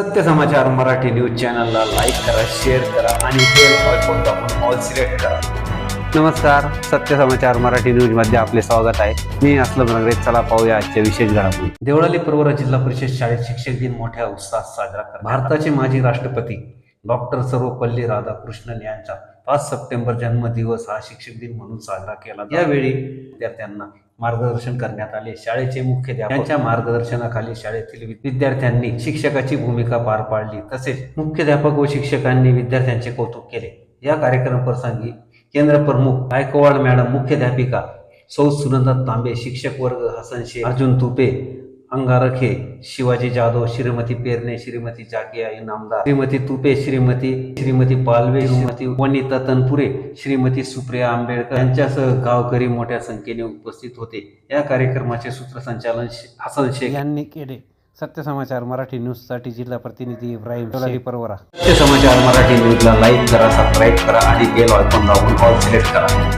सत्य समाचार मराठी न्यूज चॅनलला लाईक करा शेअर करा आणि बेल दाबून ऑल सिलेक्ट करा. नमस्कार सत्य समाचार मराठी न्यूजमध्ये आपले स्वागत आहे. मी असलम नगरे चला पाहूया आजच्या विशेष घडामोडी. देवळाली परवरा जिल्हा परिषद शाळेत शिक्षक दिन मोठ्या उत्साहात साजरा करा भारताचे माजी राष्ट्रपती डॉक्टर सर्वपल्ली राधाकृष्णन यांचा पाच सप्टेंबर जन्मदिवस हा शिक्षक दिन म्हणून साजरा केला यावेळी विद्यार्थ्यांना मार्गदर्शन करण्यात आले. शाळेचे मुख्य यांच्या मार्गदर्शनाखाली शाळेतील विद्यार्थ्यांनी शिक्षकाची भूमिका पार पाडली. तसेच मुख्याध्यापक व शिक्षकांनी विद्यार्थ्यांचे कौतुक केले. या कार्यक्रम प्रसंगी केंद्र प्रमुख गायकवाड मॅडम मुख्याध्यापिका सौ सुनंदा तांबे शिक्षक वर्ग हसन शेख अर्जुन तुपे अंगारखे शिवाजी जाधव श्रीमती पेरणे श्रीमती जाकिया इनामदार श्रीमती तुपे श्रीमती श्रीमती पालवे श्रीमती वनिता तनपुरे श्रीमती सुप्रिया आंबेडकर यांच्यासह गावकरी मोठ्या संख्येने उपस्थित होते. या कार्यक्रमाचे सूत्रसंचालन हसन शेख यांनी केले. सत्य समाचार मराठी न्यूजसाठी जिल्हा प्रतिनिधी इब्राहिम परवरा. सत्य समाचार मराठी न्यूजला लाईक करा सबस्क्राईब करा आणि बेल आयकॉन दाबून ऑल सिलेक्ट करा.